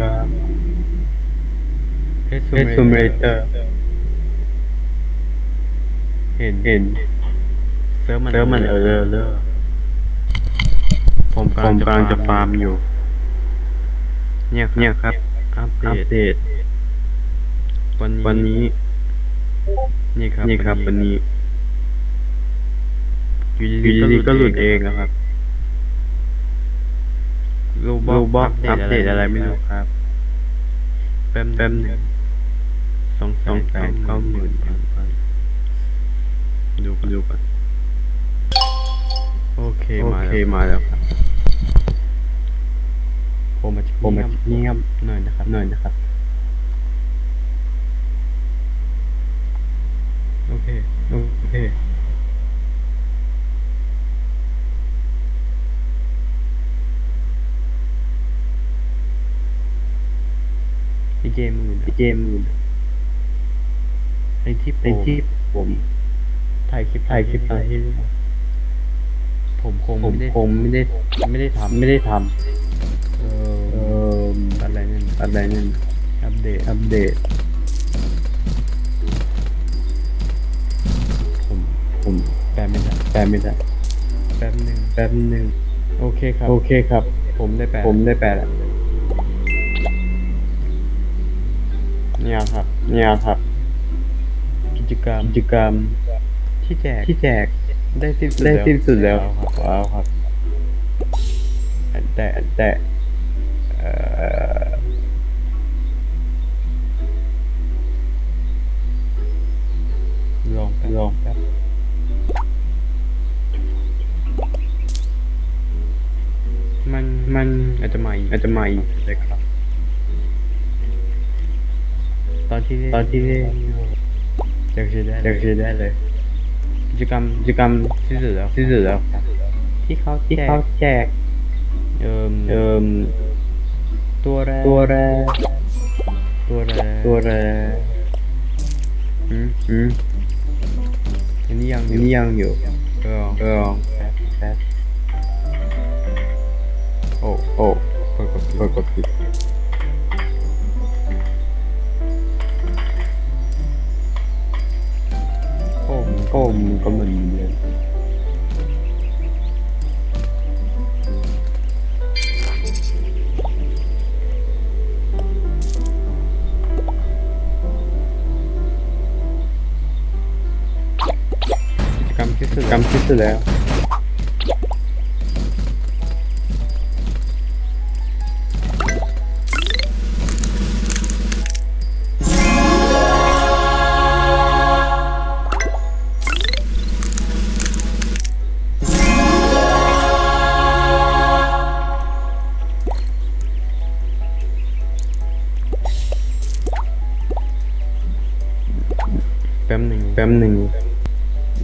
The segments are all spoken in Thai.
ครับเฮเฮซูมเรเตอร์เห็นเห็นเซิร์ฟมันเริ่มมันเออเลอเลอผมผกำลัมงกำลังจะฟาร์มออยู่ เนี่ยครับเนี่ยครับ อัปเดอัปตเดต วันนี้วันนี้ นี่ครับ นี่ครับวันนี้ อยู่อยู่ดีดีๆๆก็ก็หหลุลุดดเอเองงนะครับ รูบรูอบ็กอกอัปเดตอะไรไม่รู้ครับแป๊บแป๊บหหนึนึ่งงสองสองแสแสนนเก้าเก้าหหมื่มื่นนดูกันดูกันโอเคโอมาเคแล้วมาแล้วครับผมมาผมมาเงียบหน่อยนะครับหน่อยนะครับ โอเค โอเค เจมือพี่เจมส์ไอที่ในผมที่ผมถ่ายคลิปถ่ายคลิปอะไรที่ผมคงผมไม่ได้คงไม่ได้ไม่ได้ทำไม่ได้ทเอำเอ่อออะไรนั่นอะไรนั่นอัปเดตอัปเดตผมผมแปลไม่ได้แปลไม่ได้แป๊บหนึ่งแป๊บหนึ่งโอเคครับ โอเคครับ ผมได้แปลผมได้แปลแล้ว เนี่ยครับ เนี่ยครับ กิจกรรมกิจกรรมที่แจกที่แจกได้สิ้นสุดได้สิ้นสุดแล้วครับว้าวครับ แต่แต่เอ่อลองแป๊บลองแป๊บมันมันอาจจะใหม่อาจจะใหม่เลยครับ ต อนที่เล่นตอนที่เล่นอยากจะได้อยากจะได้เลย กิจกรรมกิจกรรมที่สุดแล้วที่สุดแล้วครับที่เขาที่แจเขากแจก เอ่มเอ่มตัวแรกตัวแรกตัวแรกตัวแรกอืมอืมอันนี้ยังอันนี้ยังอยู่ลองลองแป๊บแป๊บโอ้โอ้กดกดกดกดผิดโอ้ โอ้มันก็เหมือนเดิมกิจกรรมที่สุดกรรมที่สุดแล้ว ป๊บหนึ่งแป๊บหนึ่ง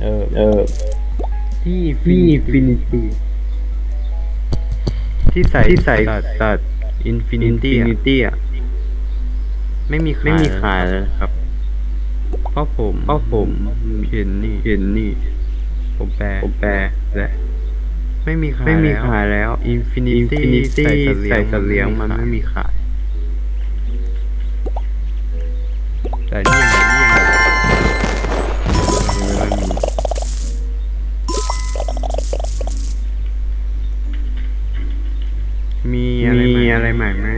เออเออที่พี่ฟินิตี้ที่ใส่ที่ใส่ตัดตัดอินฟิอินินฟิตี้นิตี้อะไม่มีขายไม่มีขายแล้วครับเพราะผมเพราะผมเห็นนี่เห็นนี่ ผมแปลผมแปลและไม่มีขายไม่มีแล้วขายแล้วอินฟินิอินตี้ฟินิตี้ใส่สัตว์เลี้ยงใส่สัตว์เลี้ยงมันไม่มีขายแต่นี่ มีอะไรมีใหม่อะไรใหม่ไหม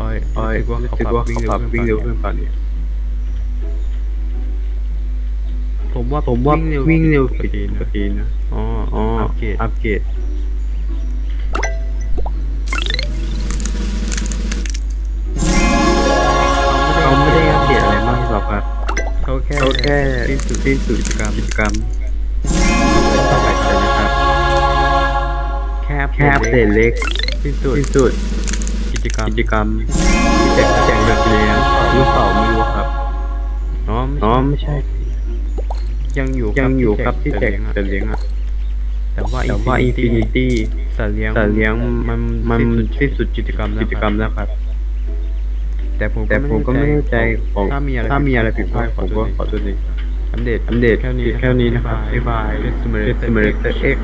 อ้อยอ้อยรู้รู้สึสึกกว่าว่าเขาเขาปปรัรับบวิ่วิ่งงเร็เร็ววขึ้ขึ้นนตตออนนนี้นี้ผมว่าผมว่าวิ่วิ่งงเร็เร็ววกกว่าว่าดีดีนะกว่าดีนะอ๋ออ๋ออัอัปเกรดอัปเกรดเขาไม่ได้อัปเดตอะไรมากหรอกครับ เขาแค่เขาแค่สิ้นสุดสิ้นสุดกิจกรรมกิจกรรมต่อไปเลยนะครับ แค่แค่อัปเดตเล็กสิ้นสุดสิ้นสุดกิจกรรมกิจกรรมที่แจกแจกแบบเรียนรู้เปล่าไม่รู้ครับอ๋อไม่อ๋อใช่ไม่ใช่ ยังอยู่ยังอยู่ครับที่แจกแต่แต่เลี้ยงอะแต่ว่าแต่ว่าอินฟินิตี้สัตว์เลี้ยงแต่เลี้ยงมันมันสิ้สิ้นนสุสุดดกิจกรรมแล้วกิจกรรมแล้วครับ แต่ผมแต่ผมก็ไม่แน่ใจของถ้ามีอะไรถ้ามีอะไรผิดพลาดผมก็ขอโทษดีออัปเดตอัปเดตแค่นี้แค่นี้นะครับบ๊ายบาย Test Simulator Test Simulator X